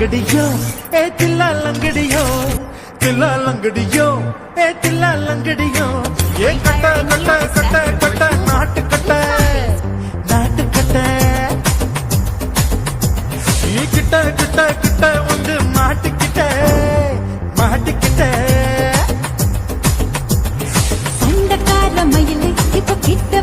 லங்கடியோ? ஏ தில்லா லங்கடியோ? தில்லா லங்கடியோ? ஏ தில்லா லங்கடியோ? ஏ கட்ட கட்ட கட்ட கட்ட நாட்டு கட்ட. நாட்டு கட்ட. நீ கிட்ட கிட்ட கிட்ட வந்து மாட்டுக்கிட்ட மாட்டுக்கிட்ட சொந்தக்கார மயிலு இப்ப கிட்ட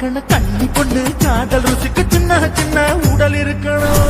கையில் கண்ணி பொண்ணு காதல் ருசிக்கு சின்ன சின்ன உடல் இருக்கணும்.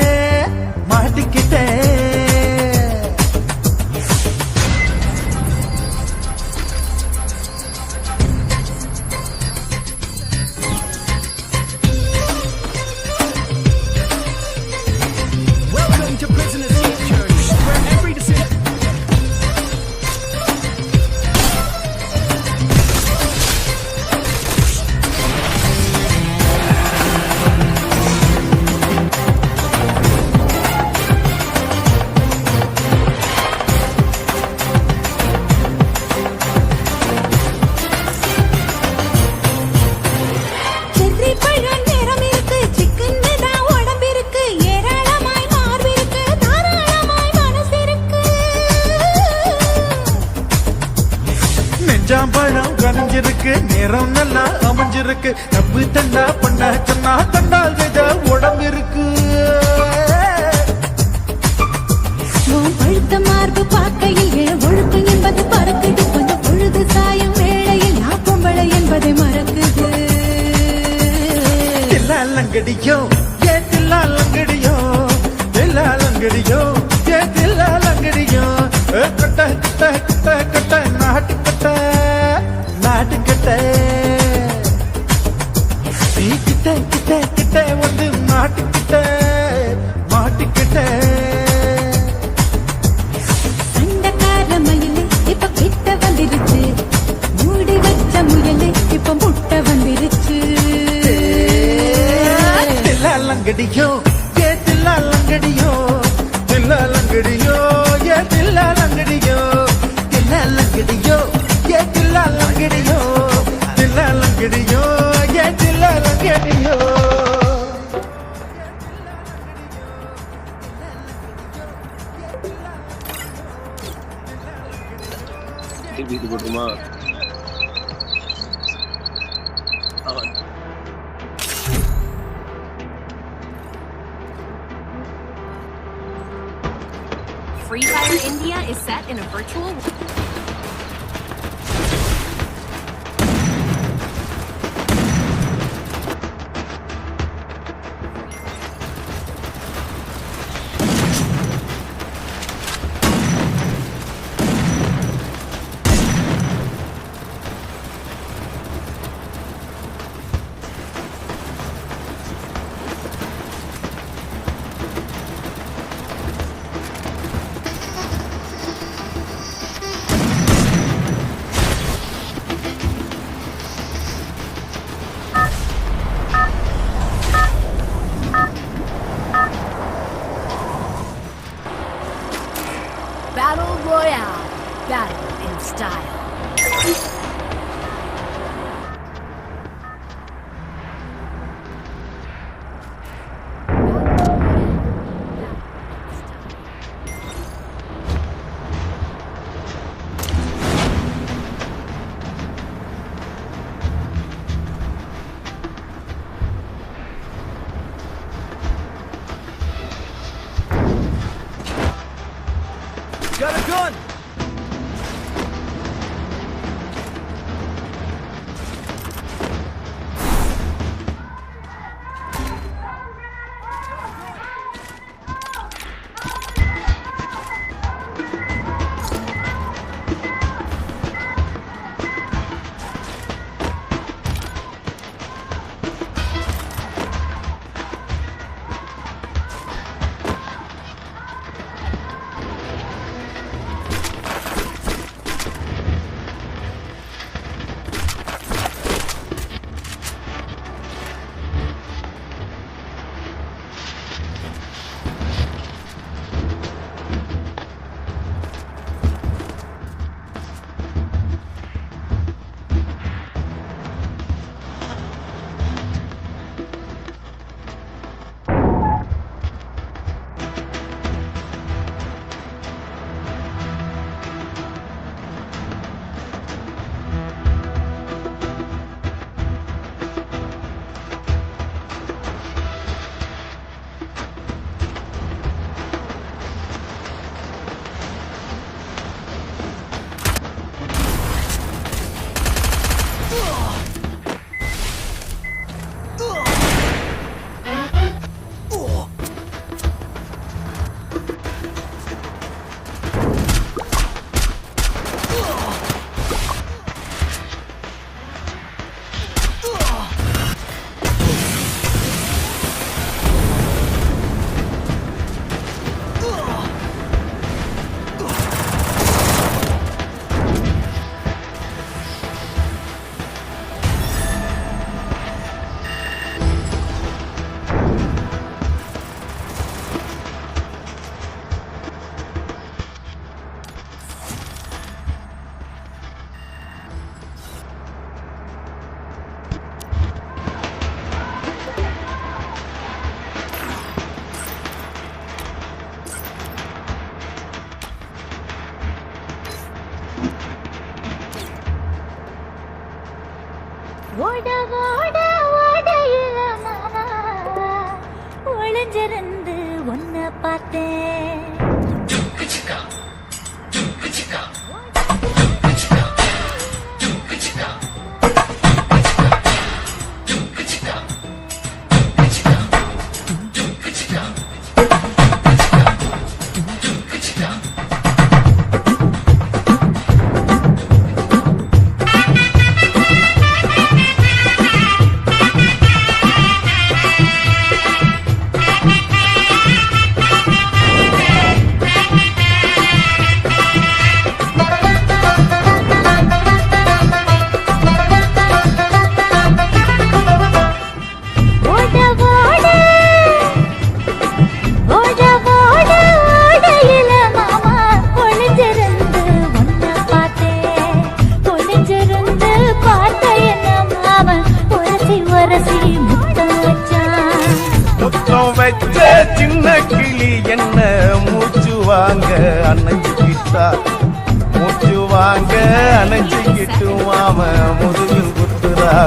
நப்பு தண்டா பண்ண சொன்னா தண்டால் வித உடம்பு இருக்கு. பழுத்த மார்பு பார்க்கையில் ஒழுக்கம் என்பது பறக்குது. கொஞ்சம் பொழுது சாயும் வேளையில் நான் பொம்பளை என்பதை மறக்குது. தில்லாலங்கடியோ ஏ தில்லாலங்கடியோ தில்லாலங்கடியோ ஏ தில்லாலங்கடியோ கட்ட கட்ட கட்ட லங்கடியோ ஏ தில்லாலங்கடியோ Free Fire India is set in a virtual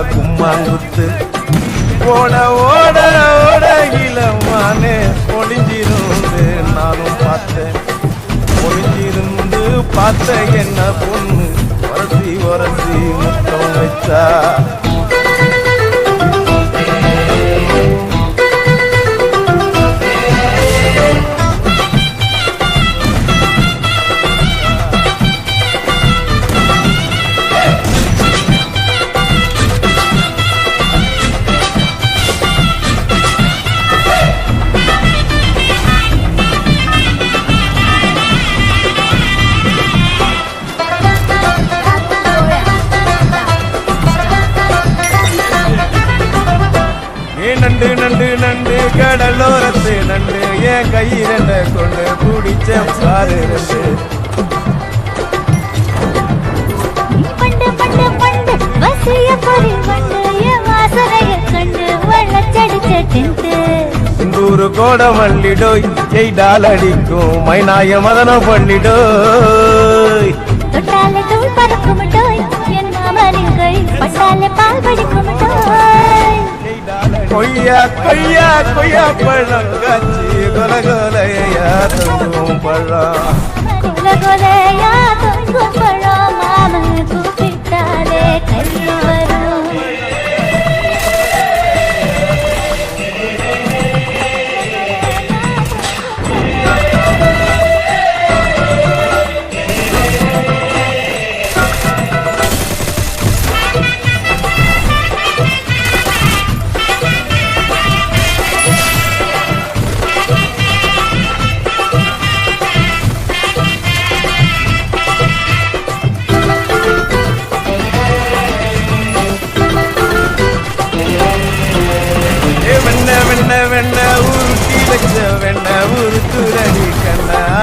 கும்மா குத்து ஓட ஓட ஓட இளமானே ஒளிஞ்சிருந்து நானும் பார்த்தேன். ஒளிஞ்சிருந்து பார்த்த என்ன பொண்ணு? உரசி உரசி முத்தம் வச்சா. நண்டு நண்டு நண்டு கடலோரத்து நண்டு. என் கையிரண்ட கொண்டு பிடிச்ச பாரு ரெண்டு இந்தூரு கோட மல்லிடோய் எய்டால் அடிக்கும் மைனாய மதனம் பண்ணிடோய் தொட்டாலே தூள் பறக்கும் டோய் என் மாமனின் கை பட்டாலே பால் படிக்கும் டோய் கொய்யா கொய்யா கொய்யா பழம் காட்சி கொலகொலையா கொலையா பழம். கொலகொலையா தொங்கும் பழம் மாமன் கூப்பிட்டாலே கை வரும்.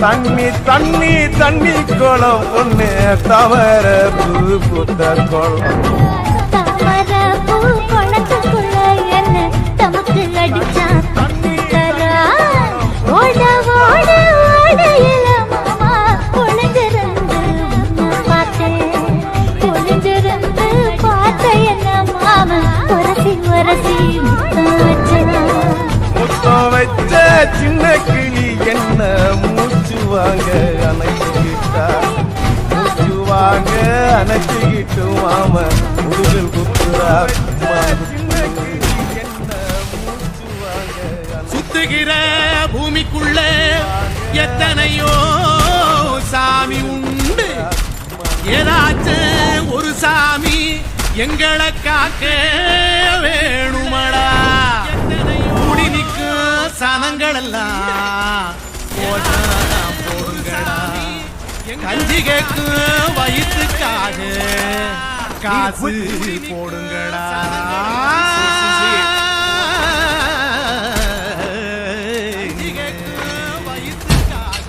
தண்ணி தண்ணி தண்ணி குளம் பொண்ணு தவற பூ புத்த குளம் உரசி உரசி முத்தம் வச்சான் முத்தம் வச்ச சின்ன வாங்க அணைச்சுக்கிட்டா மூச்சு வாங்க அணைச்சுக்கிட்டு மாம முதுகில் குத்துறா சுத்துகிற பூமிக்குள்ள எத்தனையோ சாமி உண்டு. ஏதாச்சும் ஒரு சாமி எங்களை காக்க வேணுமடா. கூடி நிற்கும் சனங்கள் எல்லாம் கஞ்சி கேட்கும் வயிற்றுக்காக காசு போடுங்கடா. வயிற்றுக்காக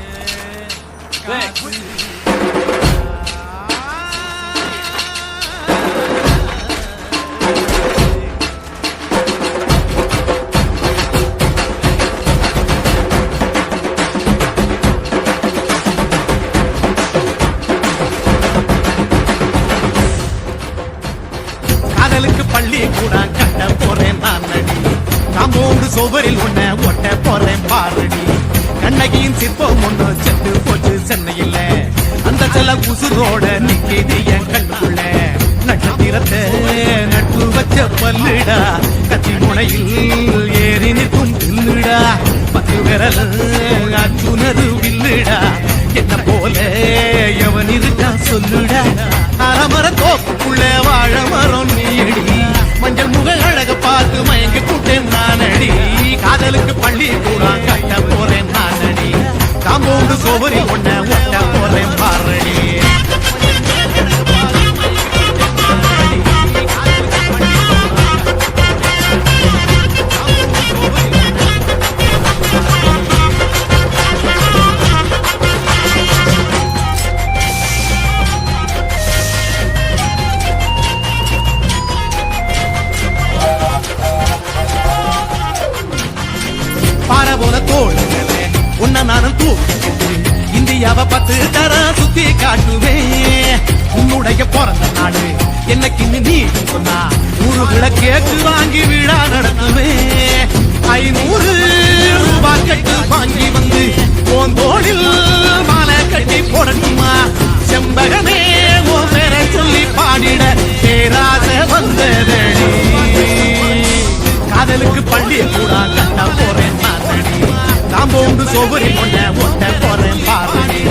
சுவரில் உன்னை ஒட்ட போறேன் பாருடி. கண்ணகியின் சிற்பம் ஒண்ணு செத்து போச்சு சென்னையில். அந்த சில உசுரோட நிக்கிது என் கண்ணுக்குள்ள. நட்சத்திரத்தை நட்பு வச்ச பல்லுடா. கத்தி முனையில் ஏறி நிற்கும் பில்லுடா பத்து விரல் அச்சுனது வில்லுடா. என்ன போல எவன் இருக்கா சொல்லுடா. அலமர தோப்புக்குள்ள வாழ மரம் நீடி மஞ்சள் முக அழக பார்த்து மயங்கி கூட்டேன் காதலுக்கு பள்ளி கூட கட்ட போறேன் நானடி. காம்பவுண்டு சோபரி ஒன்ன ஒட்ட போறேன் பாரு. அவ பத்து தர சுத்தி காட்டுவேன் உன்னுடைய பிறந்த நாடு என்னைக்கு நீ சொன்னா ஊருகளை கேக்கு வாங்கி விழா நடத்துவே. ஐநூறு ரூபாய் கட்டு வாங்கி வந்து உன் தோளில் மாலை கட்டி போடணுமா? செம்பகமே உன் பேரை சொல்லி பாடிட பேராச வந்ததடி. காதலுக்கு பள்ளி கூட கட்ட போறேன். காம்பவுண்டு சோபரி ஒண்ண ஒட்ட போறேன் பாரு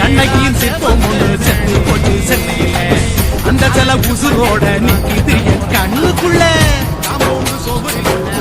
கண்ணகியின் சிற்பம் ஒண்ணு செத்து போட்டு சென்னையில அந்த சில உசுரோட நிக்கி திரிய கண்ணுக்குள்ள. காம்பவுண்டு சோபரி ஒண்ண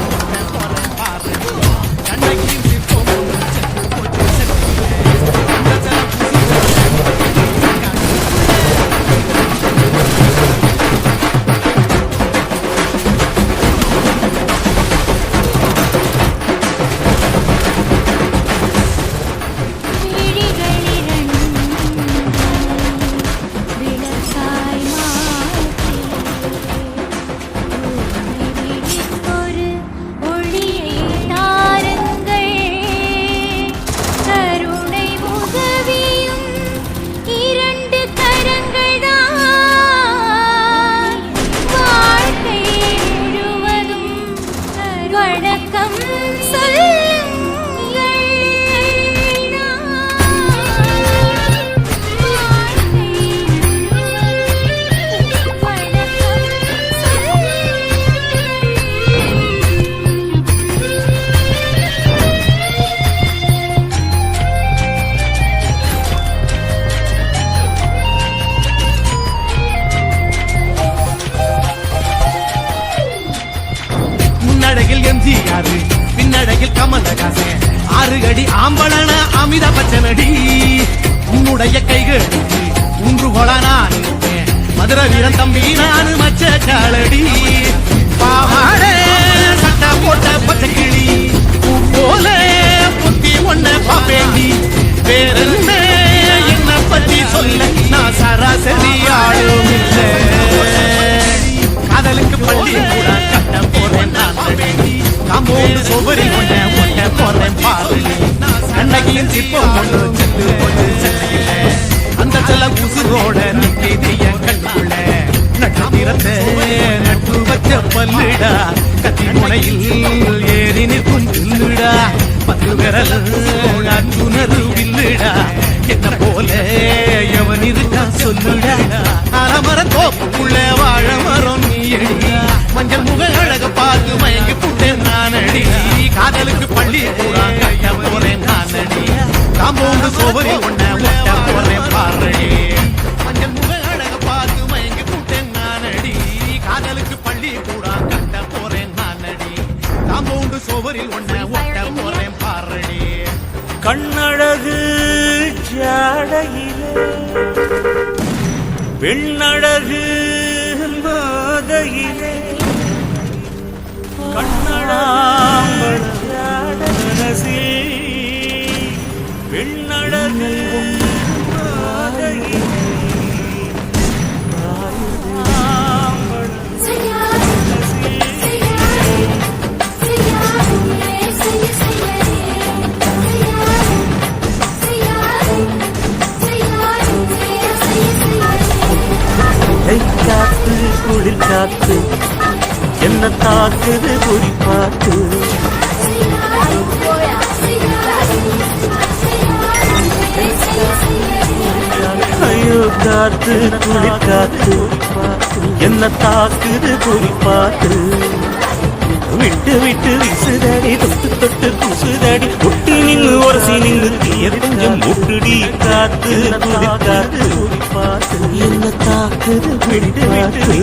சராசரி ஆளும் இல்லை காதலுக்கு பள்ளி கூட கட்ட போறேன் காம்போடு சோபரி கொண்ட ஒட்ட போறேன் பாரு கண்ணகியின் சிற்பம் கொண்டு செத்து கொண்டு சென்னையில அந்த சில உசுரோட நிக்கிது என் கண்ணுக்குள்ள. நட்சத்திரத்தை நட்டு வச்ச பல்லுடா. கத்தி முனையில் ஏறி நிற்கும் பில்லுடா பத்து விரல் அச்சுனது என்ன போல எவன் இருக்கா சொல்லுடா? அலமர தோப்புக்குள்ள வாழ மரம் நீடி மஞ்சள் முக அழக பார்த்து மயங்கி புட்டேன் நானடி காதலுக்கு பள்ளி போறாங்க ஐயா போறேன் நானடி காம்பவுண்டு சோபரி ஒன்ன ஒட்ட போறேன் பாரடி. மஞ்சள் முக அழக பார்த்து மயங்கி புட்டேன் நானடி. காதலுக்கு பள்ளி கூட கட்ட போறேன் நானடி. காம்பவுண்டு சோவரில் ஒன்ன ஒட்ட போறேன் பாரடி. கண்ணழகு ஜாடையிலே பெண்ணழகு மாதையிலே. கண்ணழாம்பழ ஜாடரசில் பெண்ணழகு என்ன தாக்குது குறிப்பாத்து ஐயோ காத்து குளிக்காத்து என்ன தாக்குது குறிப்பாத்து விட்டு விட்டு விசுதடி தொட்டு தொட்டு புசுதடி. ஒட்டி நின்று ஒரசி நின்று தீய கொஞ்சம் முட்டுடி. காத்து காத்து என்ன தாக்குது விட்டு விட்டு